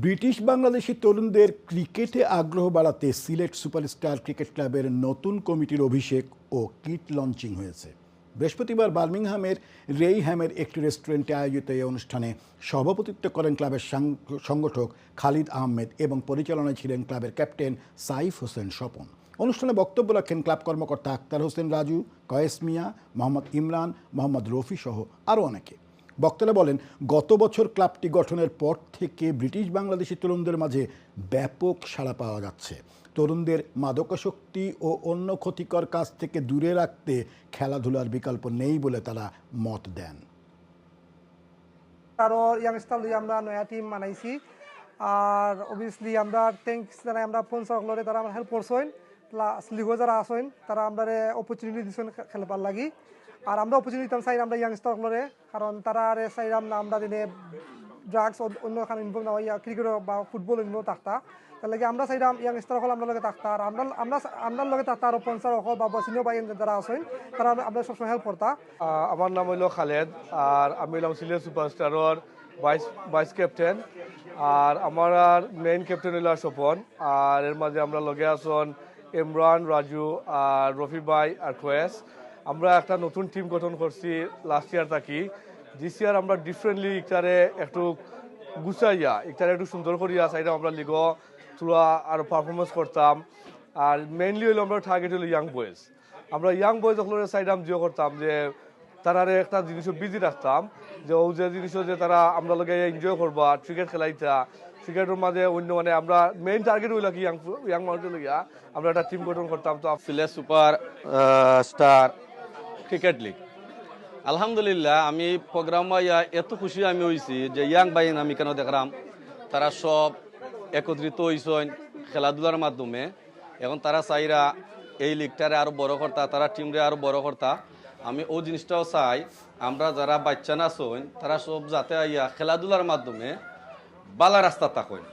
British Bangladeshi তরুণদের ক্রিকেটে আগ্রহ বাড়াতে সিলেট সুপারস্টার ক্রিকেট ক্লাবের নতুন কমিটির অভিষেক ও কিট লঞ্চিং হয়েছে। বৃহস্পতিবার বার্মিংহামের রেইহ্যামের একটি রেস্টুরেন্টে আয়োজিত এই অনুষ্ঠানে সভাপতিত্ব করেন ক্লাবের সংগঠক খালিদ আহমেদ এবং পরিচালনায় ছিলেন ক্লাবের ক্যাপ্টেন সাইফ হোসেন স্বপন। অনুষ্ঠানে বক্তব্য রাখেন ক্লাব কর্মকর্তা আক্তার হোসেন রাজু, কয়েস মিয়া, মোহাম্মদ ইমরান, মোহাম্মদ রফি সহ আরও অনেকে। বক্তারা বলেন, গত বছর ক্লাবটি গঠনের পর থেকে ব্রিটিশ বাংলাদেশি তরুণদের মাঝে ব্যাপক সাড়া পাওয়া যাচ্ছে। তরুণদের মাদকাসক্তি ও অন্য ক্ষতিকর কাজ থেকে দূরে রাখতে খেলাধুলার বিকল্প নেই বলে তারা মত দেন। আরও ইয়াংস্টার লই আমরা নয়া টিম বানাইছি। আর অবভিয়াসলি আমরা থ্যাংকস জানাই, আমরা পঞ্চকলরে তারা আমার হেল্প করছেন। লিগো যারা আছেন, তারা আমরা অপরচুনিটি দিচ্ছেন খেলবার লাগি। আর আমরা অপরচুনিটি চাই আমরা ইয়াংস্টারগুলোরে কারণ তারা আরে না আমরা দিনে ড্রাগস অন্য খান ইনভলভ না হইয়া ক্রিকেট বা ফুটবল ইনভলভ থাকতা। তার লাগে আমরা চাইলাম ইয়াংস্টার হল আমরা থাকতা। আর আমরা আমরা আমরা লগে থাকতা আর পঞ্চাশ হল বা সিনিয়র বাই যারা আছেন, তারা আমরা সবসময় হেল্প করতা। আমার নাম হইল খালেদ, আর আমি হইলাম সিলেট সুপারস্টারর ভাইস ভাইস ক্যাপ্টেন আর আমার আর মেইন ক্যাপ্টেন হইল স্বপন। আর এর মাঝে আমরা লগে আসন ইমরান, রাজু, আর রফি ভাই আর কোয়েস আমরা একটা নতুন টিম গঠন করছি লাস্ট ইয়ার থাকি। দিস ইয়ার আমরা ডিফারেন্টলি ইকটারে একটু গুছাইয়া, ইকটারে একটু সুন্দর করিয়া সাইডে আমরা লিগ তুলা আর পারফরমেন্স করতাম। আর মেইনলি হইল আমরা টার্গেট হইল ইয়াং বয়েজ আমরা ইয়াং বয়েজ সকলের সাইডে আমি জিও করতাম যে তারারে একটা জিনিস বিজি রাখতাম, যে ও যে জিনিস যে তারা আমরা লগে এনজয় করবা ক্রিকেট খেলাইতা ক্রিকেটের মাঝে অন্য মানে আমরা মেইন টার্গেট হইল কি ইয়াং মানুষের লইয়া, আমরা একটা টিম গঠন করতাম, তো Sylhet super star cricket league আলহামদুলিল্লাহ, আমি প্রোগ্রাম এত খুশি আমি হয়েছি যে ইয়াং বাইন আমি কেন দেখলাম, তারা সব একত্রিত হয়েছেন খেলাধুলার মাধ্যমে। এখন তারা চাইরা এই লিগটারে আরও বড় করতা, তারা টিমরে আরও বড় করতা। আমি ও জিনিসটাও চাই, আমরা যারা বাচ্চা না তারা সব যাতে আইয়া খেলাধুলার মাধ্যমে বালা রাস্তা থাকেন